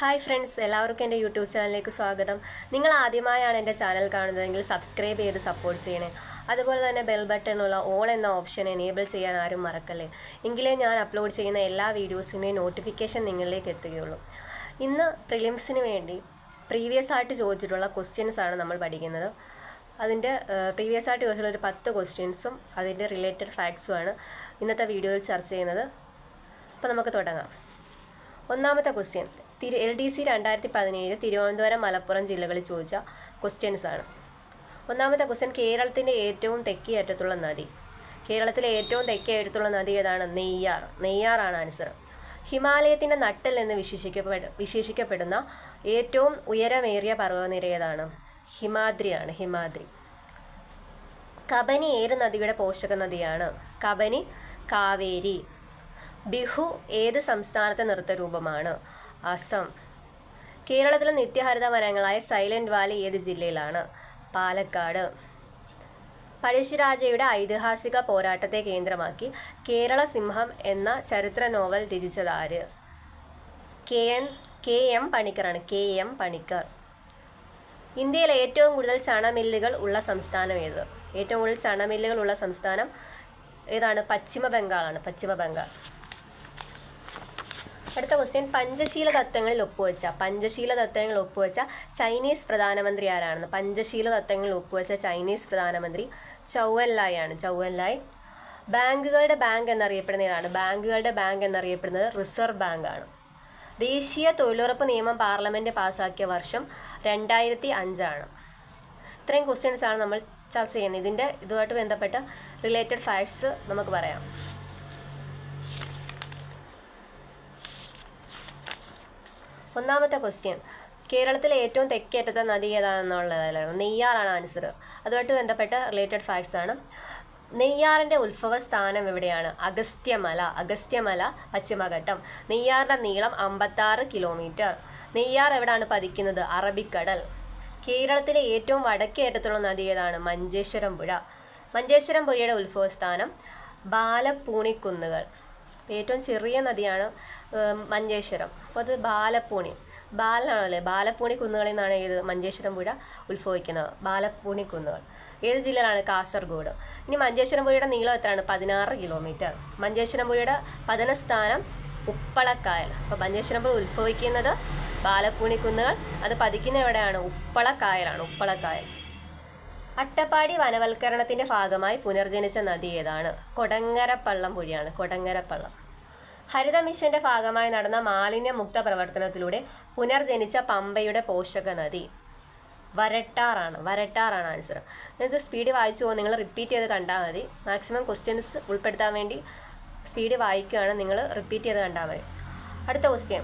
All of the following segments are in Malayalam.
ഹായ് ഫ്രണ്ട്സ് എല്ലാവർക്കും എന്റെ യൂട്യൂബ് ചാനലിലേക്ക് സ്വാഗതം. നിങ്ങൾ ആദ്യമായാണ് എന്റെ ചാനൽ കാണുന്നതെങ്കിൽ സബ്സ്ക്രൈബ് ചെയ്ത് സപ്പോർട്ട് ചെയ്യണേ. അതുപോലെ തന്നെ ബെൽ ബട്ടണുള്ള ഓൾ എന്ന ഓപ്ഷൻ എനേബിൾ ചെയ്യാൻ ആരും മറക്കല്ലേ. എങ്കിലേ ഞാൻ അപ്ലോഡ് ചെയ്യുന്ന എല്ലാ വീഡിയോസിന്റെയും നോട്ടിഫിക്കേഷൻ നിങ്ങളിലേക്ക് എത്തുകയുള്ളൂ. ഇന്ന് പ്രിലിംസിന് വേണ്ടി പ്രീവിയസ് ആയിട്ട് ചോദിച്ചിട്ടുള്ള ക്വസ്റ്റ്യൻസ് ആണ് നമ്മൾ പഠിക്കുന്നത്. അതിന്റെ പ്രീവിയസ് ആയിട്ട് ചോദിച്ചിട്ടുള്ള ഒരു പത്ത് ക്വസ്റ്റ്യൻസും അതിന്റെ റിലേറ്റഡ് ഫാക്ട്സുമാണ് ഇന്നത്തെ വീഡിയോയിൽ ചർച്ച ചെയ്യുന്നത്. അപ്പോൾ നമുക്ക് തുടങ്ങാം. ഒന്നാമത്തെ ക്വസ്റ്റ്യൻ തിരു എൽ ഡി സി രണ്ടായിരത്തി പതിനേഴ് തിരുവനന്തപുരം മലപ്പുറം ജില്ലകളിൽ ചോദിച്ച ക്വസ്റ്റ്യൻസ് ആണ്. ഒന്നാമത്തെ ക്വസ്റ്റ്യൻ കേരളത്തിന്റെ ഏറ്റവും തെക്കേ അറ്റത്തുള്ള നദി. കേരളത്തിലെ ഏറ്റവും തെക്കേ അറ്റത്തുള്ള നദി ഏതാണ്? നെയ്യാർ. നെയ്യാറാണ് ആൻസർ ഹിമാലയത്തിന്റെ നട്ടൽ എന്ന് വിശേഷിക്കപ്പെട വിശേഷിക്കപ്പെടുന്ന ഏറ്റവും ഉയരമേറിയ പർവതനിര ഏതാണ്? ഹിമാദ്രിയാണ് ഹിമാദ്രി. കബനി ഏത് നദിയുടെ പോഷക നദിയാണ് കബനി കാവേരി. ബിഹു ഏത് സംസ്ഥാനത്തെ നൃത്തരൂപമാണ്? അസം. കേരളത്തിലെ നിത്യഹരിത വനങ്ങളായ സൈലന്റ് വാലി ഏത് ജില്ലയിലാണ്? പാലക്കാട്. പഴശ്ശിരാജയുടെ ഐതിഹാസിക പോരാട്ടത്തെ കേന്ദ്രമാക്കി കേരള സിംഹം എന്ന ചരിത്ര നോവൽ രചിച്ചതാര്? കെ എൻ കെ എം പണിക്കറാണ് കെ എം പണിക്കർ. ഇന്ത്യയിൽ ഏറ്റവും കൂടുതൽ ചണമില്ലുകൾ ഉള്ള സംസ്ഥാനം ഏത്? ഏറ്റവും കൂടുതൽ ചണമില്ലുകൾ ഉള്ള സംസ്ഥാനം ഏതാണ്? പശ്ചിമ ബംഗാളാണ് പശ്ചിമ ബംഗാൾ അടുത്ത ക്വസ്റ്റ്യൻ പഞ്ചശീല തത്വങ്ങളിൽ ഒപ്പുവെച്ച പഞ്ചശീല തത്വങ്ങളിൽ ഒപ്പുവെച്ച ചൈനീസ് പ്രധാനമന്ത്രി ആരാണെന്ന്? പഞ്ചശീല തത്വങ്ങളിൽ ഒപ്പുവെച്ച ചൈനീസ് പ്രധാനമന്ത്രി ചൗവൻലായ് ആണ് ചൗവൻലായ് ബാങ്കുകളുടെ ബാങ്ക് എന്നറിയപ്പെടുന്ന ഏതാണ് ബാങ്കുകളുടെ ബാങ്ക് എന്നറിയപ്പെടുന്നത് റിസർവ് ബാങ്ക് ആണ് ദേശീയ തൊഴിലുറപ്പ് നിയമം പാർലമെന്റ് പാസ്സാക്കിയ വർഷം രണ്ടായിരത്തി അഞ്ചാണ് ഇത്രയും ക്വസ്റ്റ്യൻസ് ആണ് നമ്മൾ ചർച്ച ചെയ്യുന്നത്. ഇതിന്റെ ഇതുമായിട്ട് ബന്ധപ്പെട്ട റിലേറ്റഡ് ഫാക്ട്സ് നമുക്ക് പറയാം. ഒന്നാമത്തെ ക്വസ്റ്റ്യൻ കേരളത്തിലെ ഏറ്റവും തെക്കേറ്റത്തെ നദി ഏതാണെന്നുള്ളതാണ് നെയ്യാറാണ് ആൻസർ അതുമായിട്ട് ബന്ധപ്പെട്ട റിലേറ്റഡ് ഫാക്ട്സ് ആണ്. നെയ്യാറിന്റെ ഉത്ഭവ സ്ഥാനം എവിടെയാണ്? അഗസ്ത്യമല. അഗസ്ത്യമല പശ്ചിമഘട്ടം. നെയ്യാറിന്റെ നീളം അമ്പത്താറ് കിലോമീറ്റർ നെയ്യാർ എവിടെയാണ് പതിക്കുന്നത്? അറബിക്കടൽ. കേരളത്തിലെ ഏറ്റവും വടക്കേ അറ്റത്തുള്ള നദി ഏതാണ്? മഞ്ചേശ്വരം പുഴ. മഞ്ചേശ്വരം പുഴയുടെ ഉത്ഭവസ്ഥാനം ബാലപ്പൂണിക്കുന്നുകൾ. ഏറ്റവും ചെറിയ നദിയാണ് മഞ്ചേശ്വരം. അപ്പോൾ അത് ബാലപ്പൂണി. ബാലനാണല്ലേ ബാലപ്പൂണി കുന്നുകളിൽ നിന്നാണ് ഏത് മഞ്ചേശ്വരം പുഴ ഉത്ഭവിക്കുന്നത്. ബാലപ്പൂണി കുന്നുകൾ. ഏത് ജില്ലയിലാണ്? കാസർഗോഡ്. ഇനി മഞ്ചേശ്വരം പുഴയുടെ നീളം എത്രയാണ്? പതിനാറ് കിലോമീറ്റർ. മഞ്ചേശ്വരം പുഴയുടെ പതനസ്ഥാനം ഉപ്പളക്കായൽ. അപ്പോൾ മഞ്ചേശ്വരം പുഴ ഉത്ഭവിക്കുന്നത് ബാലപ്പൂണി കുന്നുകൾ. അത് പതിക്കുന്ന എവിടെയാണ്? ഉപ്പളക്കായലാണ്. ഉപ്പളക്കായൽ. അട്ടപ്പാടി വനവൽക്കരണത്തിന്റെ ഭാഗമായി പുനർജനിച്ച നദി ഏതാണ്? കൊടങ്ങരപ്പള്ളം പുഴയാണ്. കൊടങ്ങരപ്പള്ളം ഹരിത മിഷന്റെ ഭാഗമായി നടന്ന മാലിന്യമുക്ത പ്രവർത്തനത്തിലൂടെ പുനർജനിച്ച പമ്പയുടെ പോഷക നദി വരട്ടാറാണ് വരട്ടാറാണ് ആൻസർ ഇത് സ്പീഡ് വായിച്ചു പോകും. നിങ്ങൾ റിപ്പീറ്റ് ചെയ്ത് കണ്ടാൽ മതി. മാക്സിമം ക്വസ്റ്റ്യൻസ് ഉൾപ്പെടുത്താൻ വേണ്ടി സ്പീഡ് വായിക്കുകയാണ്. നിങ്ങൾ റിപ്പീറ്റ് ചെയ്ത് കണ്ടാൽ മതി. അടുത്ത ക്വസ്റ്റ്യൻ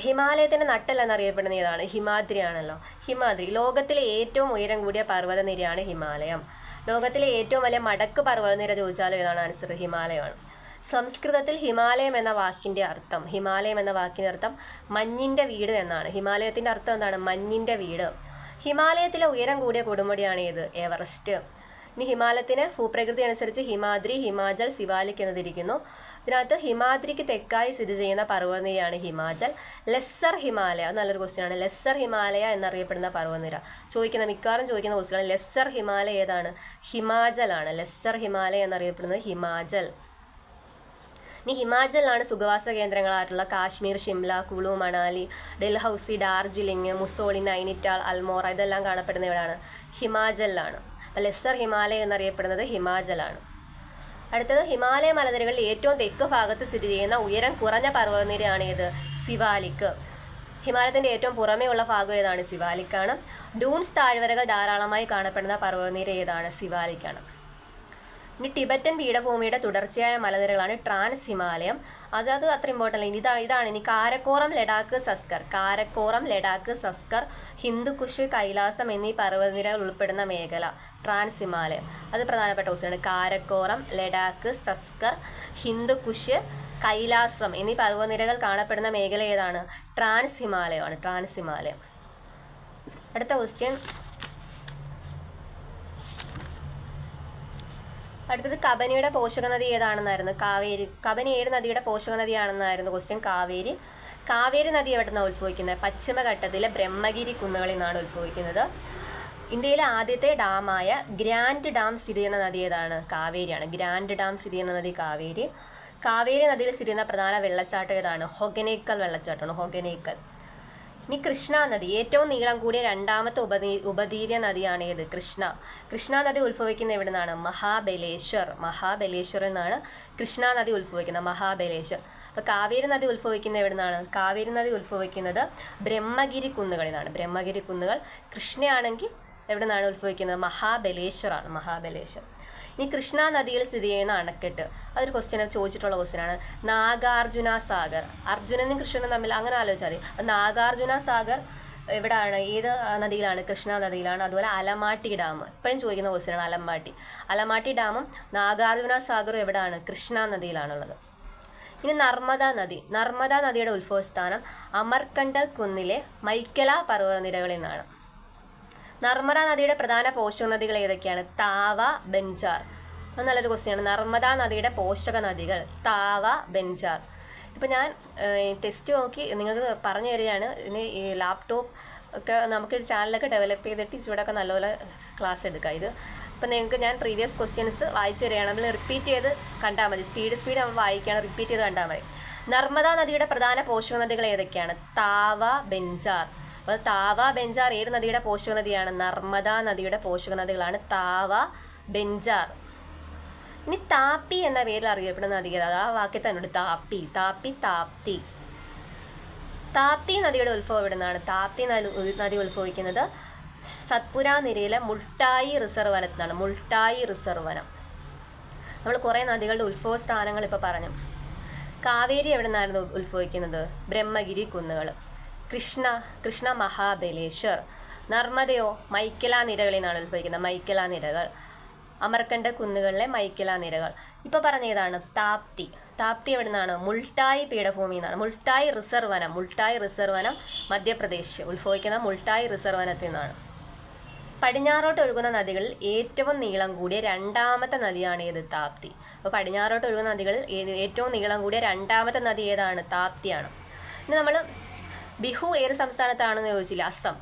ഹിമാലയത്തിന്റെ നട്ടൽ എന്നറിയപ്പെടുന്ന ഏതാണ്? ഹിമാദ്രി ആണല്ലോ. ഹിമാദ്രി. ലോകത്തിലെ ഏറ്റവും ഉയരം കൂടിയ പർവതനിരയാണ് ഹിമാലയം. ലോകത്തിലെ ഏറ്റവും വലിയ മടക്ക് പർവതനിര ചോദിച്ചാലും ഏതാണ് ആൻസർ ഹിമാലയമാണ്. സംസ്കൃതത്തിൽ ഹിമാലയം എന്ന വാക്കിന്റെ അർത്ഥം ഹിമാലയം എന്ന വാക്കിന്റെ അർത്ഥം മഞ്ഞിന്റെ വീട് എന്നാണ്. ഹിമാലയത്തിന്റെ അർത്ഥം എന്താണ്? മഞ്ഞിന്റെ വീട്. ഹിമാലയത്തിലെ ഉയരം കൂടിയ കൊടുമുടിയാണ് ഏത്? എവറസ്റ്റ്. ഇനി ഹിമാലയത്തിന് ഭൂപ്രകൃതി അനുസരിച്ച് ഹിമാദ്രി ഹിമാചൽ സിവാലിക് എന്നതിരിക്കുന്നു. ഇതിനകത്ത് ഹിമാദ്രിക്ക് തെക്കായി സ്ഥിതി ചെയ്യുന്ന പർവതനിരയാണ് ഹിമാചൽ. ലെസ്സർ ഹിമാലയ നല്ലൊരു ക്വസ്റ്റ്യൻ ആണ്. ലെസ്സർ ഹിമാലയ എന്നറിയപ്പെടുന്ന പർവതനിര. ചോദിക്കുന്ന മിക്കവാറും ചോദിക്കുന്ന ക്വസ്റ്റ്യൻ ലെസ്സർ ഹിമാലയ ഏതാണ്? ഹിമാചലാണ്. ലെസ്സർ ഹിമാലയ എന്നറിയപ്പെടുന്നത് ഹിമാചൽ. ഇനി ഹിമാചലിലാണ് സുഖവാസ കേന്ദ്രങ്ങളായിട്ടുള്ള കാശ്മീർ ഷിംല കുളു മണാലി ഡൽഹൌസി ഡാർജിലിംഗ് മുസോളി നൈനിറ്റാൾ അൽമോറ ഇതെല്ലാം കാണപ്പെടുന്ന ഇവിടെയാണ് ഹിമാചലിലാണ്. ലെസ്സർ ഹിമാലയ എന്നറിയപ്പെടുന്നത് ഹിമാചലാണ്. അടുത്തത് ഹിമാലയ മലനിരകളിൽ ഏറ്റവും തെക്ക് ഭാഗത്ത് സ്ഥിതി ചെയ്യുന്ന ഉയരം കുറഞ്ഞ പർവതനിരയാണ് ഏത്? സിവാലിക് ഹിമാലയത്തിന്റെ ഏറ്റവും പുറമേ ഉള്ള ഭാഗം ഏതാണ്? സിവാലിക്കാണ്. ഡൂൺസ് താഴ്വരകൾ ധാരാളമായി കാണപ്പെടുന്ന പർവതനിര ഏതാണ്? സിവാലിക്കാണ്. ഇനി ടിബറ്റൻ പീഠഭൂമിയുടെ തുടർച്ചയായ മലനിരകളാണ് ട്രാൻസ് ഹിമാലയം. അത് അത് അത്ര ഇമ്പോർട്ടന്റ് അല്ല. ഇതാ ഇതാണ് ഇനി കാരക്കോറം ലഡാക്ക് സസ്കർ. കാരക്കോറം ലഡാക്ക് സസ്കർ ഹിന്ദുക്കുഷ് കൈലാസം എന്നീ പർവതനിരകൾ ഉൾപ്പെടുന്ന മേഖല ട്രാൻസ് ഹിമാലയം. അത് പ്രധാനപ്പെട്ട ക്വസ്റ്റ്യനാണ് കാരക്കോറം ലഡാക്ക് സസ്കർ ഹിന്ദുക്കുഷ് കൈലാസം എന്നീ പർവതനിരകൾ കാണപ്പെടുന്ന മേഖല ഏതാണ്? ട്രാൻസ് ഹിമാലയമാണ്. ട്രാൻസ് ഹിമാലയം. അടുത്ത ക്വസ്റ്റ്യൻ അടുത്തത് കബനിയുടെ പോഷക നദി ഏതാണെന്നായിരുന്നു? കാവേരി കബനി ഏത് നദിയുടെ പോഷക നദിയാണെന്നായിരുന്നു ക്വസ്റ്റ്യൻ കാവേരി കാവേരി നദി എവിടെ നിന്നാണ് ഉത്ഭവിക്കുന്നത്? പശ്ചിമഘട്ടത്തിലെ ബ്രഹ്മഗിരി കുന്നുകളിൽ നിന്നാണ് ഉത്ഭവിക്കുന്നത്. ഇന്ത്യയിലെ ആദ്യത്തെ ഡാമായ ഗ്രാൻഡ് ഡാം സ്ഥിതി ചെയ്യുന്ന നദി ഏതാണ്? കാവേരിയാണ്. ഗ്രാൻഡ് ഡാം സ്ഥിതി ചെയ്യുന്ന നദി കാവേരി. കാവേരി നദിയിൽ സ്ഥിതി ചെയ്യുന്ന പ്രധാന വെള്ളച്ചാട്ടം ഏതാണ്? ഹൊഗനേക്കൽ വെള്ളച്ചാട്ടമാണ്. ഹൊഗനേക്കൽ. ഇനി കൃഷ്ണ നദി. ഏറ്റവും നീളം കൂടിയ രണ്ടാമത്തെ ഉപനീ ഉപധീര്യ നദിയാണ് ഏത്? കൃഷ്ണ. കൃഷ്ണ നദി ഉത്ഭവിക്കുന്ന എവിടെ നിന്നാണ് മഹാബലേശ്വർ. മഹാബലേശ്വർ എന്നാണ് കൃഷ്ണ നദി ഉത്ഭവിക്കുന്നത്. മഹാബലേശ്വർ. അപ്പോൾ കാവേരി നദി ഉത്ഭവിക്കുന്ന എവിടെ നിന്നാണ് കാവേരി നദി ഉത്ഭവിക്കുന്നത് ബ്രഹ്മഗിരി കുന്നുകളിലാണ്. നിന്നാണ് ബ്രഹ്മഗിരി കുന്നുകൾ കൃഷ്ണയാണെങ്കിൽ എവിടെ നിന്നാണ് ഉത്ഭവിക്കുന്നത്? മഹാബലേശ്വറാണ്. മഹാബലേശ്വർ. ഇനി കൃഷ്ണ നദിയിൽ സ്ഥിതി ചെയ്യുന്ന അണക്കെട്ട്. അതൊരു ക്വസ്റ്റ്യൻ ചോദിച്ചിട്ടുള്ള ക്വസ്റ്റ്യനാണ് നാഗാർജുന സാഗർ. അർജുനനും കൃഷ്ണനും തമ്മിൽ അങ്ങനെ ആലോചിച്ചാൽ മതി. നാഗാർജുന സാഗർ എവിടെയാണ് ഏത് നദിയിലാണ്? കൃഷ്ണ നദിയിലാണ്. അതുപോലെ അലമാട്ടി ഡാം. ഇപ്പോഴും ചോദിക്കുന്ന ക്വസ്റ്റ്യനാണ് അലമാട്ടി. അലമാട്ടി ഡാമും നാഗാർജുന സാഗറും എവിടെയാണ് കൃഷ്ണ നദിയിലാണുള്ളത്. ഇനി നർമ്മദ നദി. നർമ്മദ നദിയുടെ ഉത്ഭവസ്ഥാനം അമർക്കണ്ഡ കുന്നിലെ മൈക്കല പർവതനിരകളിൽ നിന്നാണ്. നർമ്മദ നദിയുടെ പ്രധാന പോഷക നദികൾ ഏതൊക്കെയാണ്? താവ ബെഞ്ചാർ അത് നല്ലൊരു ക്വസ്റ്റ്യാണ് നർമ്മദ നദിയുടെ പോഷക നദികൾ താവ ബെഞ്ചാർ ഇപ്പം ഞാൻ ടെസ്റ്റ് നോക്കി നിങ്ങൾക്ക് പറഞ്ഞു തരികയാണ്. ഇനി ഈ ലാപ്ടോപ്പ് ഒക്കെ നമുക്ക് ചാനലൊക്കെ ഡെവലപ്പ് ചെയ്തിട്ട് ഇച്ചിരൂടെയൊക്കെ നല്ലപോലെ ക്ലാസ് എടുക്കാം. ഇത് ഇപ്പം നിങ്ങൾക്ക് ഞാൻ പ്രീവിയസ് ക്വസ്റ്റ്യൻസ് വായിച്ചു തരികയാണ്. നമ്മൾ റിപ്പീറ്റ് ചെയ്ത് കണ്ടാൽ മതി. സ്പീഡ് സ്പീഡ് നമ്മൾ വായിക്കുകയാണ്. റിപ്പീറ്റ് ചെയ്ത് കണ്ടാൽ മതി. നർമ്മദ നദിയുടെ പ്രധാന പോഷക നദികൾ ഏതൊക്കെയാണ്? താവ ബെഞ്ചാർ അപ്പോൾ താവ ബെഞ്ചാർ ഏത് നദിയുടെ പോഷക നദിയാണ്? നർമ്മദ നദിയുടെ പോഷക നദികളാണ് താവ ബെഞ്ചാർ. ഇനി താപ്പി എന്ന പേരിൽ അറിയപ്പെടുന്ന നദി ഏതാ? ആ വാക്യത്തിൽ തന്നെ താപ്പി താപ്പി താപ്തി. താപ്തി നദിയുടെ ഉത്ഭവം എവിടെ നിന്നാണ് താപ്തി നദി ഉത്ഭവിക്കുന്നത് സത്പുര നിരയിലെ മുൾട്ടായി റിസർവ് വനത്തിനാണ് മുൾട്ടായി റിസർവ് വനം. നമ്മൾ കുറേ നദികളുടെ ഉത്ഭവ സ്ഥാനങ്ങൾ ഇപ്പോൾ പറഞ്ഞു. കാവേരി എവിടെ നിന്നായിരുന്നു ഉത്ഭവിക്കുന്നത്? ബ്രഹ്മഗിരി കുന്നുകൾ. കൃഷ്ണ കൃഷ്ണ മഹാബലേശ്വർ. നർമ്മദയോ മൈക്കലാ നിരകളിൽ നിന്നാണ് ഉത്ഭവിക്കുന്നത്. മൈക്കല നിരകൾ അമർക്കണ്ട കുന്നുകളിലെ മൈക്കലാ നിരകൾ ഇപ്പോൾ പറഞ്ഞതാണ് താപ്തി. താപ്തി എവിടെ നിന്നാണ് മുൾട്ടായി പീഠഭൂമി എന്നാണ്. മുൾട്ടായി റിസർവ് വനം. മുൾട്ടായി റിസർവ് വനം മധ്യപ്രദേശ് ഉത്ഭവിക്കുന്ന മുൾട്ടായി റിസർവ് വനത്തിൽ നിന്നാണ്. പടിഞ്ഞാറോട്ട് ഒഴുകുന്ന നദികളിൽ ഏറ്റവും നീളം കൂടിയ രണ്ടാമത്തെ നദിയാണ് ഏത്? താപ്തി. അപ്പോൾ പടിഞ്ഞാറോട്ട് ഒഴുകുന്ന നദികളിൽ ഏറ്റവും നീളം കൂടിയ രണ്ടാമത്തെ നദി ഏതാണ്? താപ്തിയാണ്. ഇനി നമ്മൾ ബിഹു ഏത് സംസ്ഥാനത്താണെന്ന് ചോദിച്ചില്ല. അസം.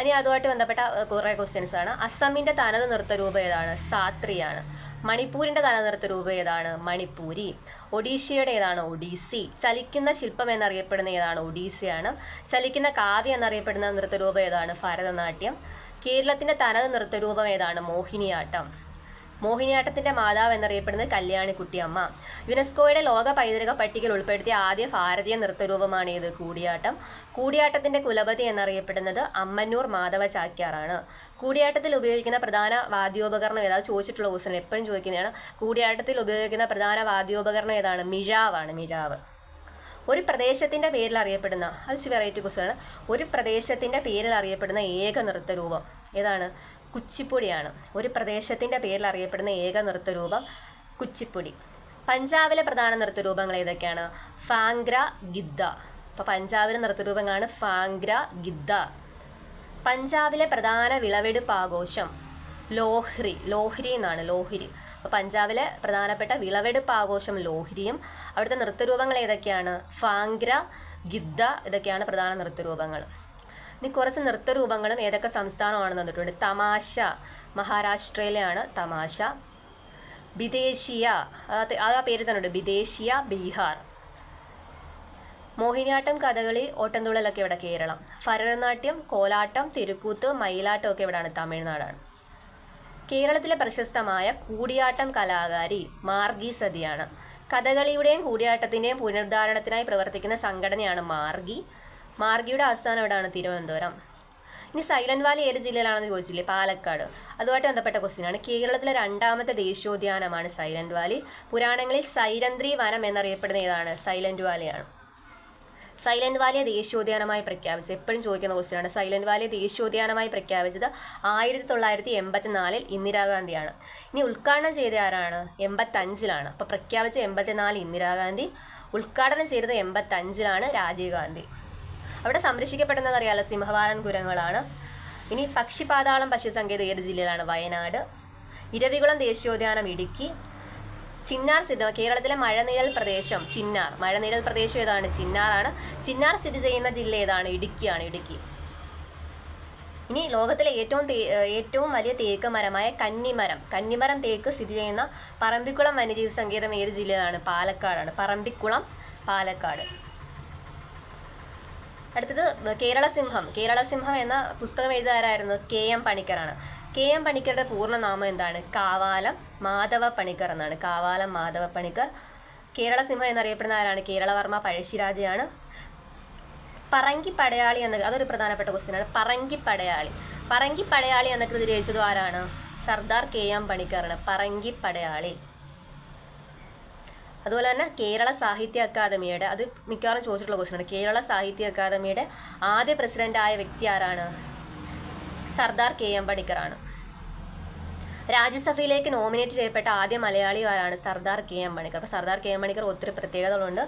ഇനി അതുമായിട്ട് ബന്ധപ്പെട്ട കുറേ ക്വസ്റ്റ്യൻസ് ആണ്. അസമിന്റെ തനത് നൃത്തരൂപം ഏതാണ്? സാത്രിയാണ്. മണിപ്പൂരിന്റെ തനത് നൃത്തരൂപം ഏതാണ്? മണിപ്പൂരി. ഒഡീഷയുടെ ഏതാണ്? ഒഡീസി. ചലിക്കുന്ന ശില്പം എന്നറിയപ്പെടുന്ന ഏതാണ്? ഒഡീസിയാണ്. ചലിക്കുന്ന കാവ്യം എന്നറിയപ്പെടുന്ന നൃത്തരൂപം ഏതാണ്? ഭരതനാട്യം. കേരളത്തിന്റെ തനത് നൃത്തരൂപം ഏതാണ്? മോഹിനിയാട്ടം. മോഹിനിയാട്ടത്തിന്റെ മാതാവ് എന്നറിയപ്പെടുന്നത് കല്യാണിക്കുട്ടിയമ്മ. യുനെസ്കോയുടെ ലോക പൈതൃക പട്ടികയിൽ ഉൾപ്പെടുത്തിയ ആദ്യ ഭാരതീയ നൃത്തരൂപമാണ് ഇത് കൂടിയാട്ടം. കൂടിയാട്ടത്തിന്റെ കുലപതി എന്നറിയപ്പെടുന്നത് അമ്മന്നൂർ മാധവ ചാക്യാറാണ് കൂടിയാട്ടത്തിൽ ഉപയോഗിക്കുന്ന പ്രധാന വാദ്യോപകരണം ഏതാ? ചോദിച്ചിട്ടുള്ള ക്വസ്റ്റൻ എപ്പോഴും ചോദിക്കുന്നതാണ്. കൂടിയാട്ടത്തിൽ ഉപയോഗിക്കുന്ന പ്രധാന വാദ്യോപകരണം ഏതാണ്? മിഴാവാണ്. മിഴാവ്. ഒരു പ്രദേശത്തിന്റെ പേരിൽ അറിയപ്പെടുന്ന അത് വെറൈറ്റി ക്വസ്റ്റ്യനാണ് ഒരു പ്രദേശത്തിന്റെ പേരിൽ അറിയപ്പെടുന്ന ഏക നൃത്തരൂപം ഏതാണ്? കുച്ചിപ്പുടിയാണ്. ഒരു പ്രദേശത്തിന്റെ പേരിൽ അറിയപ്പെടുന്ന ഏക നൃത്തരൂപം കുച്ചിപ്പുടി. പഞ്ചാബിലെ പ്രധാന നൃത്തരൂപങ്ങൾ ഏതൊക്കെയാണ്? ഫാങ്ഗ്ര ഗിദ്ദ. അപ്പോൾ പഞ്ചാബിലെ നൃത്തരൂപങ്ങളാണ് ഫാങ്ഗ്ര ഗിദ്ദ. പഞ്ചാബിലെ പ്രധാന വിളവെടുപ്പ് ആഘോഷം ലോഹ്രി ലോഹ്രി എന്നാണ് ലോഹ്രി. അപ്പോൾ പഞ്ചാബിലെ പ്രധാനപ്പെട്ട വിളവെടുപ്പ് ആഘോഷം ലോഹ്രിയും അവിടുത്തെ നൃത്തരൂപങ്ങൾ ഏതൊക്കെയാണ്? ഫാങ്ഗ്ര ഗിദ്ദ ഇതൊക്കെയാണ് പ്രധാന നൃത്തരൂപങ്ങൾ. ഇനി കുറച്ച് നൃത്തരൂപങ്ങളും ഏതൊക്കെ സംസ്ഥാനമാണെന്ന് തന്നിട്ടുണ്ട് തമാശ മഹാരാഷ്ട്രയിലെയാണ് തമാശ വിദേശിയ അത് ആ പേര് തന്നെയുണ്ട് വിദേശിയ ബീഹാർ. മോഹിനിയാട്ടം കഥകളി ഓട്ടംതുള്ളലൊക്കെ ഇവിടെ കേരളം. ഭരതനാട്യം കോലാട്ടം തിരുക്കൂത്ത് മയിലാട്ടം ഒക്കെ ഇവിടെയാണ് തമിഴ്നാടാണ്. കേരളത്തിലെ പ്രശസ്തമായ കൂടിയാട്ടം കലാകാരി മാർഗി സതിയാണ്. കഥകളിയുടെയും കൂടിയാട്ടത്തിന്റെയും പുനരുദ്ധാരണത്തിനായി പ്രവർത്തിക്കുന്ന സംഘടനയാണ് മാർഗി. മാർഗിയുടെ ആസ്ഥാനം എവിടെയാണ്? തിരുവനന്തപുരം. ഇനി സൈലന്റ് വാലി ഏത് ജില്ലയിലാണെന്ന് ചോദിച്ചില്ലേ? പാലക്കാട്. അതുമായിട്ട് ബന്ധപ്പെട്ട ക്വസ്റ്റ്യനാണ് കേരളത്തിലെ രണ്ടാമത്തെ ദേശീയോദ്യാനമാണ് സൈലന്റ് വാലി. പുരാണങ്ങളിൽ സൈരന്ത്രി വനം എന്നറിയപ്പെടുന്ന ഏതാണ്? സൈലന്റ് വാലിയാണ്. സൈലന്റ് വാലിയെ ദേശീയോദ്യാനമായി പ്രഖ്യാപിച്ചത്. എപ്പോഴും ചോദിക്കുന്ന ക്വസ്റ്റ്യനാണ് സൈലന്റ് വാലിയെ ദേശീയോദ്യാനമായി പ്രഖ്യാപിച്ചത് ആയിരത്തി തൊള്ളായിരത്തി എൺപത്തിനാലിൽ ഇന്ദിരാഗാന്ധിയാണ്. ഇനി ഉദ്ഘാടനം ചെയ്ത ആരാണ്? എൺപത്തഞ്ചിലാണ് അപ്പോൾ പ്രഖ്യാപിച്ച എൺപത്തിനാല് ഇന്ദിരാഗാന്ധി. ഉദ്ഘാടനം ചെയ്തത് എൺപത്തഞ്ചിലാണ് രാജീവ് ഗാന്ധി. അവിടെ സംരക്ഷിക്കപ്പെടുന്നത് അറിയാലോ സിംഹവാരൻ കുരങ്ങളാണ്. ഇനി പക്ഷിപാതാളം പക്ഷിസങ്കേതം ഏത് ജില്ലയിലാണ്? വയനാട്. ഇരവികുളം ദേശീയോദ്യാനം ഇടുക്കി. ചിന്നാർ സ്ഥിതി കേരളത്തിലെ മഴനിഴൽ പ്രദേശം ചിന്നാർ. മഴനിഴൽ പ്രദേശം ഏതാണ്? ചിന്നാറാണ് ചിന്നാർ സ്ഥിതി ചെയ്യുന്ന ജില്ല ഏതാണ്? ഇടുക്കിയാണ് ഇടുക്കി. ഇനി ലോകത്തിലെ ഏറ്റവും ഏറ്റവും വലിയ തേക്ക് മരമായ കന്നിമരം. കന്നിമരം തേക്ക് സ്ഥിതി ചെയ്യുന്ന പറമ്പിക്കുളം വന്യജീവി സങ്കേതം ഏത് ജില്ലയിലാണ്? പാലക്കാടാണ്. പറമ്പിക്കുളം പാലക്കാട്. അടുത്തത് കേരള സിംഹം കേരള സിംഹം എന്ന പുസ്തകം എഴുതാരായിരുന്നു കെ എം പണിക്കറാണ് കെ എം പണിക്കറുടെ പൂർണനാമം എന്താണ്? കാവാലം മാധവ പണിക്കർ എന്നാണ്. കാവാലം മാധവ പണിക്കർ കേരള സിംഹം എന്നറിയപ്പെടുന്ന ആരാണ്? കേരളവർമ്മ പഴശ്ശിരാജയാണ്. പറങ്കി പടയാളി എന്ന അതൊരു പ്രധാനപ്പെട്ട ക്വസ്റ്റ്യനാണ് പറങ്കി പടയാളി പറങ്കി പടയാളി എന്ന കൃതി രചിച്ചത് ആരാണ്? സർദാർ കെ എം പണിക്കറാണ് പറങ്കി പടയാളി അതുപോലെ തന്നെ കേരള സാഹിത്യ അക്കാദമിയുടെ അത് മിക്കവാറും ചോദിച്ചിട്ടുള്ള ക്വസ്റ്റ്യൻ ആണ്. കേരള സാഹിത്യ അക്കാദമിയുടെ ആദ്യ പ്രസിഡന്റ് ആയ വ്യക്തി ആരാണ്? സർദാർ കെ എം പണിക്കറാണ് രാജ്യസഭയിലേക്ക് നോമിനേറ്റ് ചെയ്യപ്പെട്ട ആദ്യ മലയാളി ആരാണ്? Sardar K M Panikkar. അപ്പോൾ സർദാർ കെ എം പണിക്കർ ഒത്തിരി പ്രത്യേകതകളുണ്ട്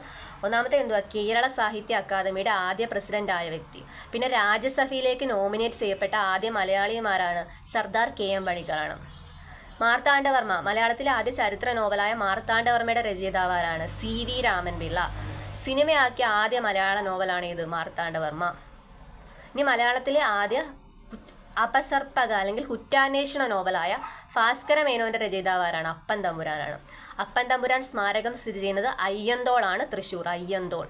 ഒന്നാമത്തെ എന്തുവാ? കേരള സാഹിത്യ അക്കാദമിയുടെ ആദ്യ പ്രസിഡന്റ് ആയ വ്യക്തി. പിന്നെ രാജ്യസഭയിലേക്ക് നോമിനേറ്റ് ചെയ്യപ്പെട്ട ആദ്യ മലയാളിമാരാണ് സർദാർ കെ എം പണിക്കറാണ്. മാർത്താണ്ഡവർമ്മ മലയാളത്തിലെ ആദ്യ ചരിത്ര നോവലായ മാർത്താണ്ഡവർമ്മയുടെ രചയിതാവാരാണ് സി വി രാമൻപിള്ള. സിനിമയാക്കിയ ആദ്യ മലയാള നോവലാണ് ഇത് മാർത്താണ്ഡവർമ്മ. ഇനി മലയാളത്തിലെ ആദ്യ അപസർപ്പക അല്ലെങ്കിൽ കുറ്റാന്വേഷണ നോവലായ ഭാസ്കര മേനോന്റെ രചയിതാവാരാണ് അപ്പൻ തമ്പുരാനാണ്. അപ്പൻ തമ്പുരാൻ സ്മാരകം സ്ഥിതി ചെയ്യുന്നത് അയ്യന്തോളാണ് തൃശ്ശൂർ അയ്യന്തോൾ.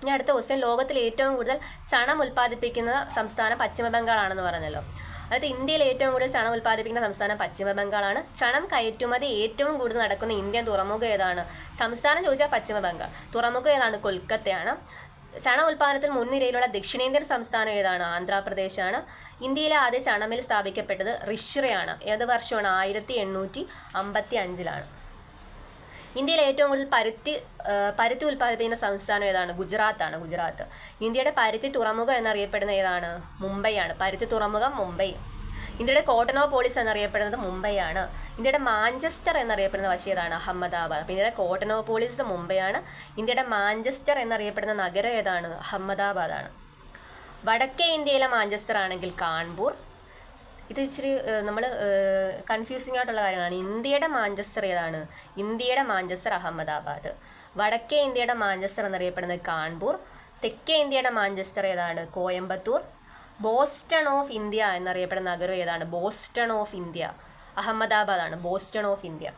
ഇനി അടുത്ത ക്വസ്റ്റ്യൻ ലോകത്തിൽ ഏറ്റവും കൂടുതൽ ചണം ഉൽപ്പാദിപ്പിക്കുന്ന സംസ്ഥാനം പശ്ചിമ ബംഗാളാണെന്ന് പറഞ്ഞല്ലോ. അതായത് ഇന്ത്യയിൽ ഏറ്റവും കൂടുതൽ ചണം ഉൽപ്പാദിപ്പിക്കുന്ന സംസ്ഥാനം പശ്ചിമ ബംഗാളാണ് ചണം കയറ്റുമതി ഏറ്റവും കൂടുതൽ നടക്കുന്ന ഇന്ത്യൻ തുറമുഖം ഏതാണ്? സംസ്ഥാനം ചോദിച്ചാൽ പശ്ചിമ ബംഗാൾ തുറമുഖം ഏതാണ്? കൊൽക്കത്തയാണ്. ചണ ഉൽപ്പാദനത്തിൽ മുൻനിരയിലുള്ള ദക്ഷിണേന്ത്യൻ സംസ്ഥാനം ഏതാണ്? ആന്ധ്രാപ്രദേശാണ്. ഇന്ത്യയിലെ ആദ്യ ചണമിൽ സ്ഥാപിക്കപ്പെട്ടത് റിഷ്റയാണ്. ഏത് വർഷമാണ്? ആയിരത്തി എണ്ണൂറ്റി അമ്പത്തി അഞ്ചിലാണ് ഇന്ത്യയിൽ ഏറ്റവും കൂടുതൽ പരുത്തി പരുത്തി ഉൽപ്പാദിപ്പിക്കുന്ന സംസ്ഥാനം ഏതാണ്? ഗുജറാത്താണ് ഗുജറാത്ത്. ഇന്ത്യയുടെ പരുത്തി തുറമുഖം എന്നറിയപ്പെടുന്ന ഏതാണ്? മുംബൈയാണ്. പരുത്തി തുറമുഖം മുംബൈ. ഇന്ത്യയുടെ കോട്ടനോപോളിസ് എന്നറിയപ്പെടുന്നത് മുംബൈയാണ്. ഇന്ത്യയുടെ മാഞ്ചസ്റ്റർ എന്നറിയപ്പെടുന്ന വശം ഏതാണ്? അഹമ്മദാബാദ്. അപ്പോൾ ഇന്ത്യയുടെ കോട്ടനോപോളിസ് മുംബൈയാണ്. ഇന്ത്യയുടെ മാഞ്ചസ്റ്റർ എന്നറിയപ്പെടുന്ന നഗരം ഏതാണ്? അഹമ്മദാബാദാണ്. വടക്കേ ഇന്ത്യയിലെ മാഞ്ചസ്റ്റർ ആണെങ്കിൽ കാൺപൂർ ഇത് ഇച്ചിരി നമ്മൾ കൺഫ്യൂസിംഗ് ആയിട്ടുള്ള കാര്യമാണ് ഇന്ത്യയുടെ മാഞ്ചസ്റ്റർ ഏതാണ്? ഇന്ത്യയുടെ മാഞ്ചസ്റ്റർ അഹമ്മദാബാദ്. വടക്കേ ഇന്ത്യയുടെ മാഞ്ചസ്റ്റർ എന്നറിയപ്പെടുന്നത് കാൺപൂർ. തെക്കേ ഇന്ത്യയുടെ മാഞ്ചസ്റ്റർ ഏതാണ്? കോയമ്പത്തൂർ. ബോസ്റ്റൺ ഓഫ് ഇന്ത്യ എന്നറിയപ്പെടുന്ന നഗരം ഏതാണ്? Boston of India. അഹമ്മദാബാദാണ്. Boston of India.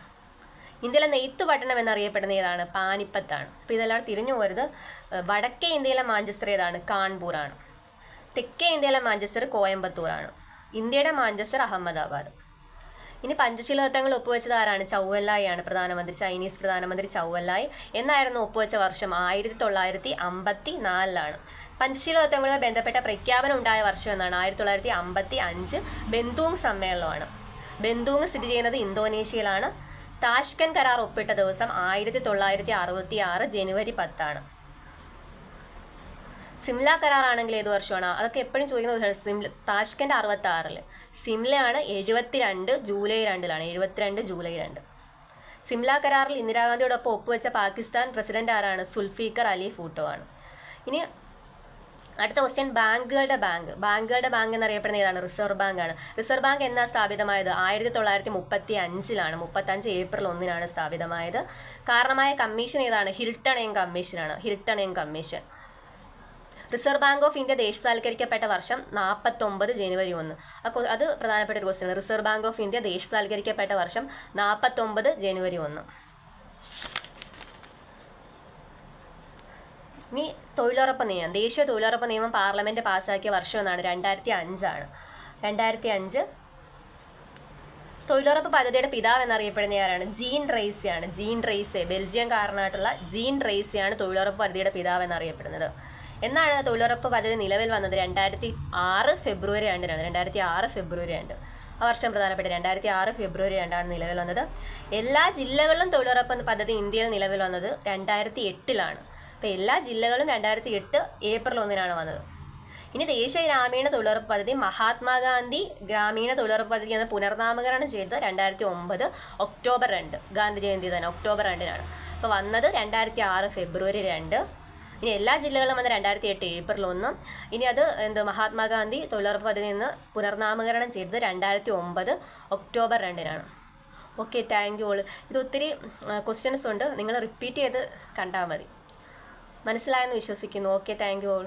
ഇന്ത്യയിലെ നെയ്ത്ത് പട്ടണം എന്നറിയപ്പെടുന്ന ഏതാണ്? പാനിപ്പത്താണ്. അപ്പോൾ ഇതെല്ലാം തിരിഞ്ഞു പോരുത് വടക്കേ ഇന്ത്യയിലെ മാഞ്ചസ്റ്റർ ഏതാണ്? കാൺപൂർ ആണ്. തെക്കേ ഇന്ത്യയിലെ മാഞ്ചസ്റ്റർ കോയമ്പത്തൂറാണ് ഇന്ത്യയുടെ മാഞ്ചസ്റ്റർ അഹമ്മദാബാദ്. ഇനി പഞ്ചശീല തത്വങ്ങൾ ഒപ്പുവെച്ചത് ആരാണ്? ചൗവല്ലായിയാണ് പ്രധാനമന്ത്രി ചൈനീസ് പ്രധാനമന്ത്രി ചൗവല്ലായ് എന്നായിരുന്നു ഒപ്പുവെച്ച വർഷം ആയിരത്തി തൊള്ളായിരത്തി അമ്പത്തി നാലിലാണ് പഞ്ചശീലതത്വങ്ങളുമായി ബന്ധപ്പെട്ട പ്രഖ്യാപനം ഉണ്ടായ വർഷം എന്നാണ്. ആയിരത്തി തൊള്ളായിരത്തി അമ്പത്തി അഞ്ച് ബന്ധുവും സമ്മേളനമാണ് ബന്ധുവും സ്ഥിതി ചെയ്യുന്നത് ഇന്തോനേഷ്യയിലാണ്. താഷ്കൻ കരാർ ഒപ്പിട്ട ദിവസം ആയിരത്തി തൊള്ളായിരത്തി അറുപത്തി ആറ് ജനുവരി പത്താണ്. സിംല കരാറാണെങ്കിൽ ഏത് വർഷമാണ്? അതൊക്കെ എപ്പോഴും ചോദിക്കുന്ന സിംല താഷ്കന്റെ അറുപത്തി ആറിൽ സിംലയാണ് എഴുപത്തിരണ്ട് ജൂലൈ രണ്ടിലാണ്. എഴുപത്തിരണ്ട് ജൂലൈ രണ്ട്. സിംല കരാറിൽ ഇന്ദിരാഗാന്ധിയോടൊപ്പം ഒപ്പുവെച്ച പാകിസ്ഥാൻ പ്രസിഡന്റ് ആരാണ്? സുൽഫീഖർ അലി ഫൂട്ടോ ആണ്. ഇനി അടുത്ത ക്വസ്റ്റ്യൻ ബാങ്കുകളുടെ ബാങ്ക്. ബാങ്കുകളുടെ ബാങ്ക് എന്നറിയപ്പെടുന്ന ഏതാണ്? റിസർവ് ബാങ്ക് ആണ്. റിസർവ് ബാങ്ക് എന്നാ സ്ഥാപിതമായത്? ആയിരത്തി തൊള്ളായിരത്തി മുപ്പത്തി അഞ്ചിലാണ് മുപ്പത്തഞ്ച് ഏപ്രിൽ ഒന്നിനാണ് സ്ഥാപിതമായത്. കാരണമായ കമ്മീഷൻ ഏതാണ്? ഹിൽട്ടൺ എം കമ്മീഷനാണ്. Hilton M commission. Reserve bank of India ദേശസാൽക്കരിക്കപ്പെട്ട വർഷം നാൽപ്പത്തൊമ്പത് ജനുവരി ഒന്ന്. അപ്പോൾ അത് പ്രധാനപ്പെട്ട ഒരു question reserve bank of India ദേശസാൽക്കരിക്കപ്പെട്ട വർഷം നാൽപ്പത്തൊമ്പത് ജനുവരി ഒന്ന്. ഇനി തൊഴിലുറപ്പ് നിയമം. ദേശീയ തൊഴിലുറപ്പ് നിയമം പാർലമെന്റ് പാസ്സാക്കിയ വർഷം എന്നാണ്. രണ്ടായിരത്തി അഞ്ചാണ് രണ്ടായിരത്തി അഞ്ച് തൊഴിലുറപ്പ് പദ്ധതിയുടെ പിതാവ് എന്നറിയപ്പെടുന്ന ആരാണ്? ജീൻ റേസിയാണ് ജീൻ റെയ്സെ. ബെൽജിയംകാരനായിട്ടുള്ള ജീൻ റേസിയാണ് തൊഴിലുറപ്പ് പദ്ധതിയുടെ പിതാവ് എന്നറിയപ്പെടുന്നത്. എന്നാണ് തൊഴിലുറപ്പ് പദ്ധതി നിലവിൽ വന്നത്? രണ്ടായിരത്തി ആറ് ഫെബ്രുവരി രണ്ടിനാണ്. രണ്ടായിരത്തി ആറ് ഫെബ്രുവരി രണ്ട്. ആ വർഷം പ്രധാനപ്പെട്ട രണ്ടായിരത്തി ആറ് ഫെബ്രുവരി രണ്ടാണ് നിലവിൽ വന്നത്. എല്ലാ ജില്ലകളിലും തൊഴിലുറപ്പ് പദ്ധതി ഇന്ത്യയിൽ നിലവിൽ വന്നത് രണ്ടായിരത്തി എട്ടിലാണ് അപ്പോൾ എല്ലാ ജില്ലകളും രണ്ടായിരത്തി എട്ട് ഏപ്രിൽ ഒന്നിനാണ് വന്നത്. ഇനി ദേശീയ ഗ്രാമീണ തൊഴിലുറപ്പ് പദ്ധതി മഹാത്മാഗാന്ധി ഗ്രാമീണ തൊഴിലുറപ്പ് പദ്ധതി എന്ന പുനർനാമകരണം ചെയ്തത് രണ്ടായിരത്തി ഒമ്പത് ഒക്ടോബർ രണ്ട്. ഗാന്ധി ജയന്തി തന്നെ ഒക്ടോബർ രണ്ടിനാണ്. അപ്പോൾ വന്നത് രണ്ടായിരത്തി ആറ് ഫെബ്രുവരി രണ്ട്. ഇനി എല്ലാ ജില്ലകളിലും വന്ന് രണ്ടായിരത്തി എട്ട് ഏപ്രിൽ ഒന്ന്. ഇനി അത് എന്ത് മഹാത്മാഗാന്ധി തൊഴിലുറപ്പ് പദ്ധതി നിന്ന് പുനർനാമകരണം ചെയ്തത് രണ്ടായിരത്തി ഒമ്പത് ഒക്ടോബർ രണ്ടിനാണ്. ഓക്കെ താങ്ക് യു ഓൾ ഇത് ഒത്തിരി ക്വസ്റ്റ്യൻസ് ഉണ്ട്. നിങ്ങൾ റിപ്പീറ്റ് ചെയ്ത് കണ്ടാൽ മതി. മനസ്സിലായെന്ന് വിശ്വസിക്കുന്നു. Okay thank you all